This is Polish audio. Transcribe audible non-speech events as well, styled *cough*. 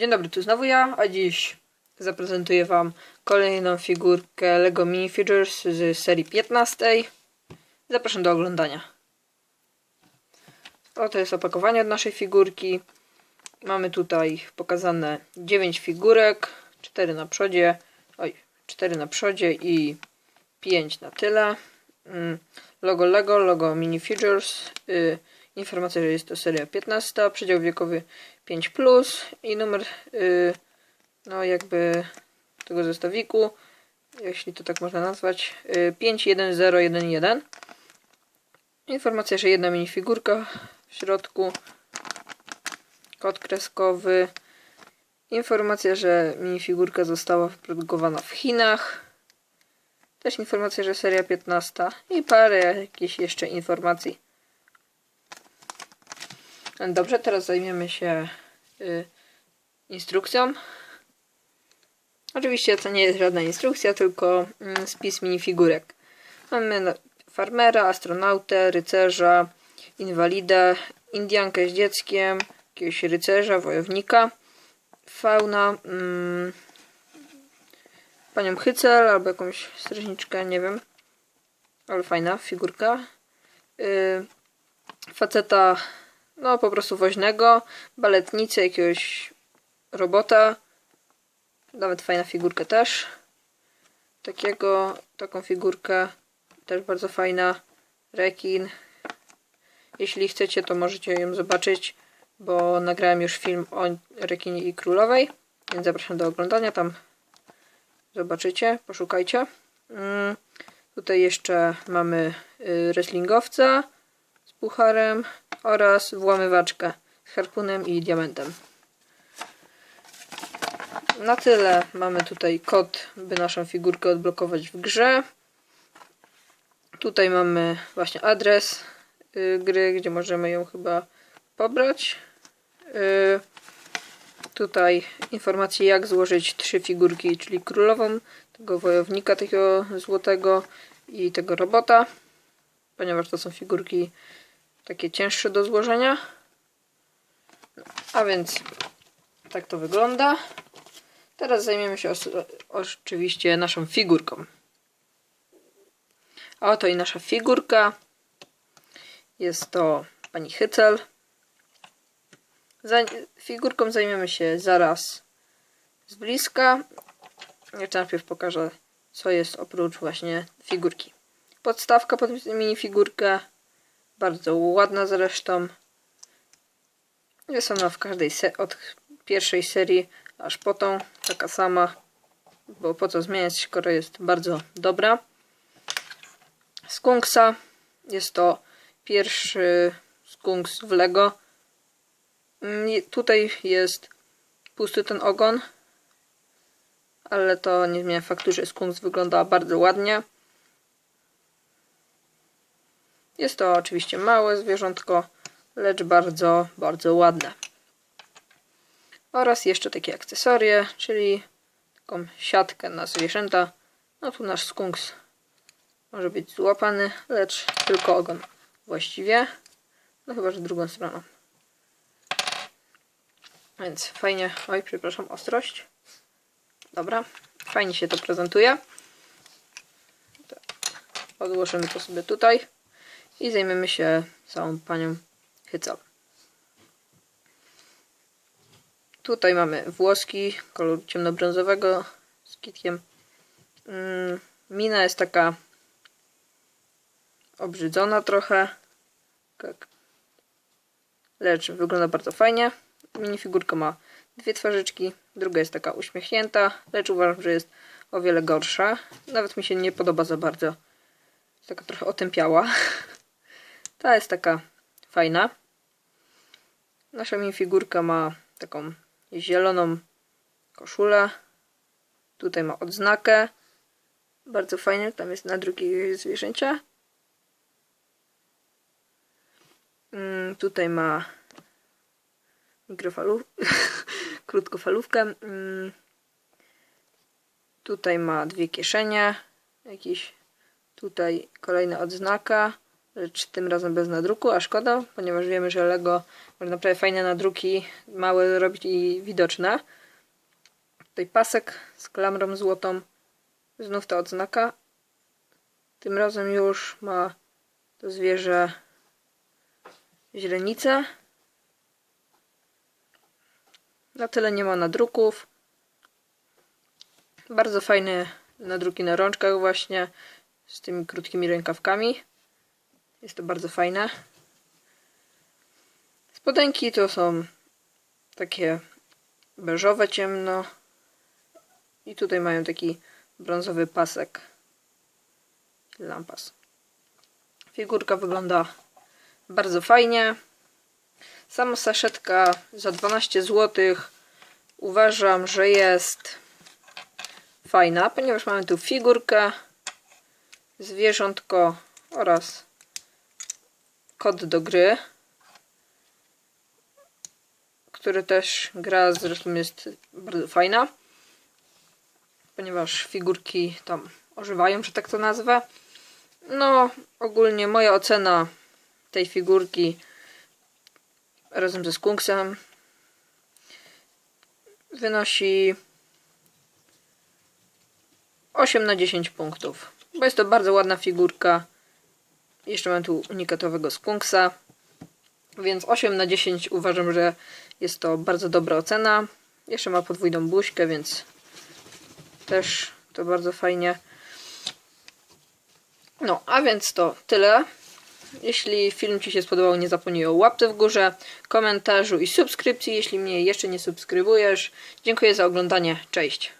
Dzień dobry, tu znowu ja, a dziś zaprezentuję Wam kolejną figurkę LEGO Minifigures z serii 15. Zapraszam do oglądania. Oto jest opakowanie od naszej figurki. Mamy tutaj pokazane 9 figurek, 4 na przodzie, oj, 4 na przodzie i 5 na tyle. Mm, Logo LEGO, logo Minifigures, y, informacja, że jest to seria 15, przedział wiekowy 5+, i numer, y, no jakby tego zestawiku, jeśli to tak można nazwać, y, 51011. Informacja, że jedna minifigurka w środku, kod kreskowy, informacja, że minifigurka została wyprodukowana w Chinach, też informacja, że seria 15 i parę jakichś jeszcze informacji. Dobrze, teraz zajmiemy się y, instrukcją. Oczywiście to nie jest żadna instrukcja, tylko mm, spis minifigurek. Mamy farmera, astronautę, rycerza, inwalidę, indiankę z dzieckiem, jakiegoś rycerza, wojownika, fauna, mm, panią Hycel albo jakąś strażniczkę, nie wiem. Ale fajna figurka. Yy, faceta, no po prostu woźnego, baletnicę, jakiegoś robota. Nawet fajna figurka też. Takiego, taką figurkę też bardzo fajna. Rekin. Jeśli chcecie, to możecie ją zobaczyć, bo nagrałem już film o rekinie i królowej, więc zapraszam do oglądania. Tam Zobaczycie, poszukajcie. Mm, tutaj jeszcze mamy y, wrestlingowca z pucharem oraz włamywaczkę z harpunem i diamentem. Na tyle mamy tutaj kod, by naszą figurkę odblokować w grze. Tutaj mamy właśnie adres y, gry, gdzie możemy ją chyba pobrać. Y, tutaj informacje jak złożyć trzy figurki, czyli królową, tego wojownika takiego złotego i tego robota, ponieważ to są figurki takie cięższe do złożenia. A więc tak to wygląda. Teraz zajmiemy się oczywiście naszą figurką. A oto i nasza figurka. Jest to pani Hycel. Za, figurką zajmiemy się zaraz z bliska. Jeszcze najpierw pokażę, co jest oprócz właśnie figurki. Podstawka pod minifigurkę. Bardzo ładna zresztą. Jest ona w każdej od pierwszej serii aż po tą taka sama. Bo po co zmieniać, skoro jest bardzo dobra. Skunksa. Jest to pierwszy skunks w Lego. Mm, Tutaj jest pusty ten ogon, ale to nie zmienia faktu, że skunks wygląda bardzo ładnie. Jest to oczywiście małe zwierzątko, lecz bardzo, bardzo ładne. Oraz jeszcze takie akcesorie, czyli taką siatkę na zwierzęta. No tu nasz skunks może być złapany, lecz tylko ogon właściwie. No chyba, że drugą stroną. Więc fajnie, oj przepraszam, ostrość. Dobra, fajnie się to prezentuje. Tak. Odłożymy to sobie tutaj i zajmiemy się całą panią Hycel. Tutaj mamy włoski koloru ciemnobrązowego z kitkiem. Mm, Mina jest taka obrzydzona trochę, tak. lecz wygląda bardzo fajnie. Minifigurka ma dwie twarzyczki, druga jest taka uśmiechnięta, lecz uważam, że jest o wiele gorsza. Nawet mi się nie podoba za bardzo. Jest taka trochę otępiała. *laughs* Ta jest taka fajna. Nasza minifigurka ma taką zieloną koszulę. Tutaj ma odznakę. Bardzo fajnie, tam jest na drugiej zwierzęcia. Mm, tutaj ma mikrofalów, *laughs* krótkofalówkę. Mm. Tutaj ma dwie kieszenie, jakiś tutaj kolejna odznaka, lecz tym razem bez nadruku, a szkoda, ponieważ wiemy, że Lego może naprawdę fajne nadruki, małe robić i widoczne. Tutaj pasek z klamrą złotą, znów ta odznaka. Tym razem już ma to zwierzę źrenicę. Na tyle nie ma nadruków. Bardzo fajne nadruki na rączkach właśnie z tymi krótkimi rękawkami. Jest to bardzo fajne. Spodenki to są takie beżowe ciemno. I tutaj mają taki brązowy pasek. Lampas. Figurka wygląda bardzo fajnie. Sama saszetka za 12 zł uważam, że jest fajna, ponieważ mamy tu figurkę, zwierzątko oraz kod do gry, który też gra zresztą jest bardzo fajna, ponieważ figurki tam ożywają, że tak to nazwę. No, ogólnie moja ocena tej figurki razem ze skunksem wynosi 8 na 10 punktów. Bo jest to bardzo ładna figurka. Jeszcze mam tu unikatowego skunksa. Więc 8 na 10 uważam, że jest to bardzo dobra ocena. Jeszcze ma podwójną buźkę, więc też to bardzo fajnie. No, a więc to tyle. Jeśli film Ci się spodobał, nie zapomnij o łapce w górze, komentarzu i subskrypcji, jeśli mnie jeszcze nie subskrybujesz. Dziękuję za oglądanie. Cześć.